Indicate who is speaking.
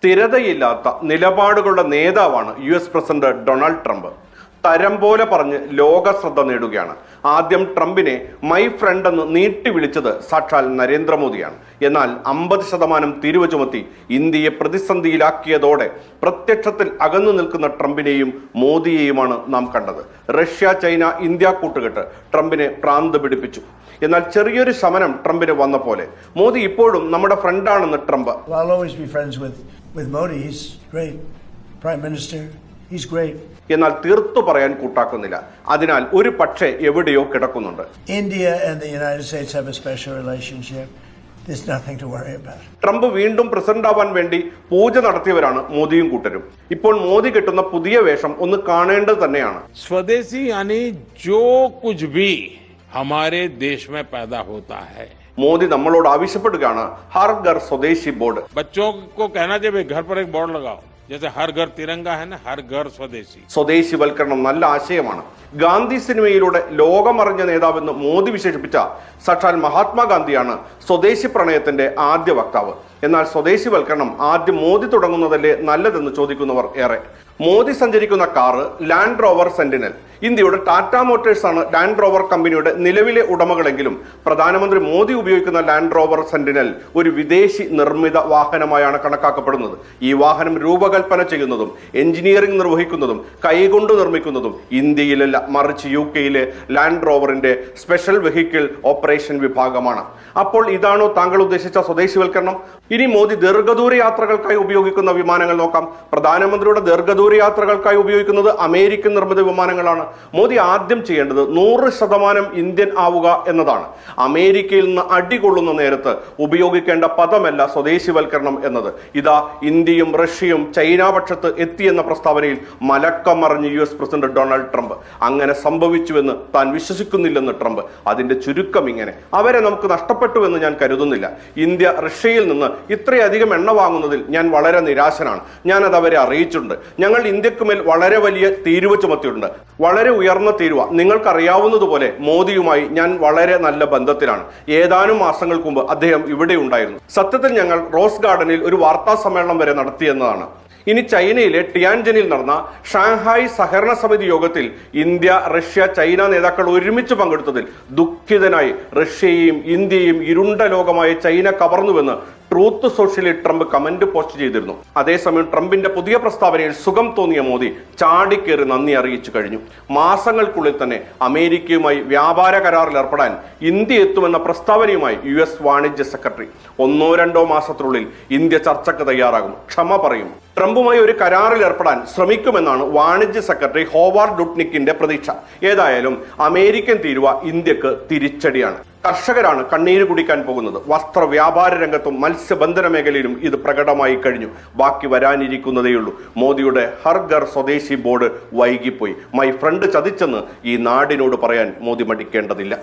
Speaker 1: സ്ഥിരതയില്ലാത്ത നിലപാടുകളുടെ നേതാവാണ് U S president Donald Trump. തരം പോലെ പറഞ്ഞ് ലോക ശ്രദ്ധ നേടുകയാണ്. ആദ്യം ട്രംപിനെ മൈ ഫ്രണ്ട് എന്ന് നീട്ടി വിളിച്ചത് സാക്ഷാൽ നരേന്ദ്രമോദിയാണ്. എന്നാൽ അമ്പത് ശതമാനം തിരിവ് ചുമത്തി ഇന്ത്യയെ പ്രതിസന്ധിയിലാക്കിയതോടെ പ്രത്യക്ഷത്തിൽ അകന്നു നിൽക്കുന്ന ട്രംപിനെയും മോദിയെയുമാണ് നാം കണ്ടത്. റഷ്യ ചൈന ഇന്ത്യ കൂട്ടുകെട്ട് ട്രംപിനെ പ്രാന്ത് പിടിപ്പിച്ചു. എന്നാൽ ചെറിയൊരു ശമനം ട്രംപിന് വന്ന പോലെ മോദി ഇപ്പോഴും നമ്മുടെ ഫ്രണ്ടാണെന്ന് ട്രംപ്.
Speaker 2: Prime Minister.
Speaker 1: എന്നാൽ തീർത്തു പറയാൻ കൂട്ടാക്കുന്നില്ല. അതിനാൽ ഒരു പക്ഷേ എവിടെയോ കിടക്കുന്നുണ്ട്.
Speaker 2: ഇന്ത്യ
Speaker 1: ട്രംപ് വീണ്ടും പ്രസിഡന്റ് ആവാൻ വേണ്ടി പൂജ നടത്തിയവരാണ് മോദിയും കൂട്ടരും. ഇപ്പോൾ മോദി കിട്ടുന്ന പുതിയ വേഷം ഒന്ന് കാണേണ്ടത് തന്നെയാണ്.
Speaker 3: സ്വദേശി അനി ജോ കുജ് ഹമാരെ ദേശ് മേ പൈദാ ഹൈ.
Speaker 1: മോദി നമ്മളോട് ആവശ്യപ്പെടുകയാണ്. ഹർ ഘർ സ്വദേശി ബോർഡ്.
Speaker 3: ബച്ചോ കോ കഹനാ ചാഹിയേ ഘർ പർ എക് ബോർഡ് ലഗാओ
Speaker 1: സ്വദേശിവൽക്കരണം നല്ല ആശയമാണ്. ഗാന്ധി സിനിമയിലൂടെ ലോകമറിഞ്ഞ നേതാവെന്ന് മോദി വിശേഷിപ്പിച്ച സാക്ഷാൽ മഹാത്മാഗാന്ധിയാണ് സ്വദേശി പ്രണയത്തിന്റെ ആദ്യ വക്താവ്. എന്നാൽ സ്വദേശിവൽക്കരണം ആദ്യം മോദി തുടങ്ങുന്നതല്ലേ നല്ലതെന്ന് ചോദിക്കുന്നവർ ഏറെ. മോദി സഞ്ചരിക്കുന്ന കാറ് ലാൻഡ് റോവർ സെന്റിനൽ ഇന്ത്യയുടെ ടാറ്റ മോട്ടേഴ്സ് ആണ് ലാൻഡ് റോവർ കമ്പനിയുടെ നിലവിലെ ഉടമകളെങ്കിലും പ്രധാനമന്ത്രി മോദി ഉപയോഗിക്കുന്ന ലാൻഡ് റോവർ സെന്റിനൽ ഒരു വിദേശി നിർമ്മിത വാഹനമായാണ് കണക്കാക്കപ്പെടുന്നത്. ഈ വാഹനം രൂപകൽപ്പന ചെയ്യുന്നതും എഞ്ചിനീയറിംഗ് നിർവഹിക്കുന്നതും കൈകൊണ്ട് നിർമ്മിക്കുന്നതും ഇന്ത്യയിലല്ല മറിച്ച് യു കെയിലെ ലാൻഡ് റോവറിന്റെ സ്പെഷ്യൽ വെഹിക്കിൾ ഓപ്പറേഷൻ വിഭാഗമാണ്. അപ്പോൾ ഇതാണോ താങ്കൾ ഉദ്ദേശിച്ച സ്വദേശിവൽക്കരണം? ഇനി മോദി ദീർഘദൂര യാത്രകൾക്കായി ഉപയോഗിക്കുന്ന വിമാനങ്ങൾ നോക്കാം. പ്രധാനമന്ത്രിയുടെ ദീർഘദൂര യാത്രകൾക്കായി ഉപയോഗിക്കുന്നത് അമേരിക്കൻ നിർമ്മിത വിമാനങ്ങളാണ്. മോദി ആദ്യം ചെയ്യേണ്ടത് നൂറ് ശതമാനം ഇന്ത്യൻ ആവുക എന്നതാണ്. അമേരിക്കയിൽ നിന്ന് അടികൊള്ളുന്ന നേരത്ത് ഉപയോഗിക്കേണ്ട പദമല്ല സ്വദേശിവൽക്കരണം എന്നത്. ഇതാ ഇന്ത്യയും റഷ്യയും ചൈന പക്ഷത്ത് എത്തിയെന്ന പ്രസ്താവനയിൽ മലക്കം മറിഞ്ഞ് U S president Donald Trump. അങ്ങനെ സംഭവിച്ചുവെന്ന് താൻ വിശ്വസിക്കുന്നില്ലെന്ന് ട്രംപ്. അതിന്റെ ചുരുക്കം ഇങ്ങനെ. അവരെ നമുക്ക് നഷ്ടപ്പെട്ടു എന്ന് ഞാൻ കരുതുന്നില്ല. ഇന്ത്യ റഷ്യയിൽ നിന്ന് ഇത്രയധികം എണ്ണ വാങ്ങുന്നതിൽ ഞാൻ വളരെ നിരാശനാണ്. ഞാനത് അവരെ അറിയിച്ചിട്ടുണ്ട്. ഞങ്ങൾ ഇന്ത്യയ്ക്ക് ഇന്ത്യക്കുമേൽ വളരെ വലിയ തീരുവ ചുമത്തിയിട്ടുണ്ട്. വളരെ ഉയർന്ന തീരുവ. നിങ്ങൾക്കറിയാവുന്നതുപോലെ മോദിയുമായി ഞാൻ വളരെ നല്ല ബന്ധത്തിലാണ്. ഏതാനും മാസങ്ങൾക്ക് മുമ്പ് അദ്ദേഹം ഇവിടെ ഉണ്ടായിരുന്നു. സത്യത്തിൽ ഞങ്ങൾ റോസ് ഗാർഡനിൽ ഒരു വാർത്താ സമ്മേളനം വരെ നടത്തിയെന്നതാണ്. ഇനി ചൈനയിലെ ടിയാൻജനിൽ നടന്ന ഷാങ്ഹായ് സഹകരണ സമിതി യോഗത്തിൽ ഇന്ത്യ റഷ്യ ചൈന നേതാക്കൾ ഒരുമിച്ച് പങ്കെടുത്തതിൽ ദുഃഖിതനായി റഷ്യയെയും ഇന്ത്യയും ഇരുണ്ട ലോകമായി ചൈന കവർന്നുവെന്ന് ട്രൂത്ത് സോഷ്യലിൽ ട്രംപ് കമന്റ് പോസ്റ്റ് ചെയ്തിരുന്നു. അതേസമയം ട്രംപിന്റെ പുതിയ പ്രസ്താവനയിൽ സുഖം തോന്നിയ മോദി ചാടിക്കേറി നന്ദി അറിയിച്ചു കഴിഞ്ഞു. മാസങ്ങൾക്കുള്ളിൽ തന്നെ അമേരിക്കയുമായി വ്യാപാര കരാറിൽ ഏർപ്പെടാൻ ഇന്ത്യ എത്തുമെന്ന പ്രസ്താവനയുമായി യു വാണിജ്യ സെക്രട്ടറി. ഒന്നോ രണ്ടോ മാസത്തിനുള്ളിൽ ഇന്ത്യ ചർച്ചയ്ക്ക് തയ്യാറാകും ക്ഷമ പറയും. ട്രംപുമായി ഒരു കരാറിൽ ഏർപ്പെടാൻ ശ്രമിക്കുമെന്നാണ് വാണിജ്യ സെക്രട്ടറി ഹോവാർഡ് ഡുട്നിക്കിന്റെ പ്രതീക്ഷ. ഏതായാലും അമേരിക്കൻ തീരുവ ഇന്ത്യയ്ക്ക് തിരിച്ചടിയാണ്. കർഷകരാണ് കണ്ണീര് കുടിക്കാൻ പോകുന്നത്. വസ്ത്ര വ്യാപാര രംഗത്തും മത്സ്യബന്ധന മേഖലയിലും ഇത് പ്രകടമായി കഴിഞ്ഞു. ബാക്കി വരാനിരിക്കുന്നതേയുള്ളൂ. മോദിയുടെ ഹർഗർ സ്വദേശി ബോർഡ് വൈകിപ്പോയി. മൈ ഫ്രണ്ട് ചതിച്ചെന്ന് ഈ നാടിനോട് പറയാൻ മോദി മടിക്കേണ്ടതില്ല.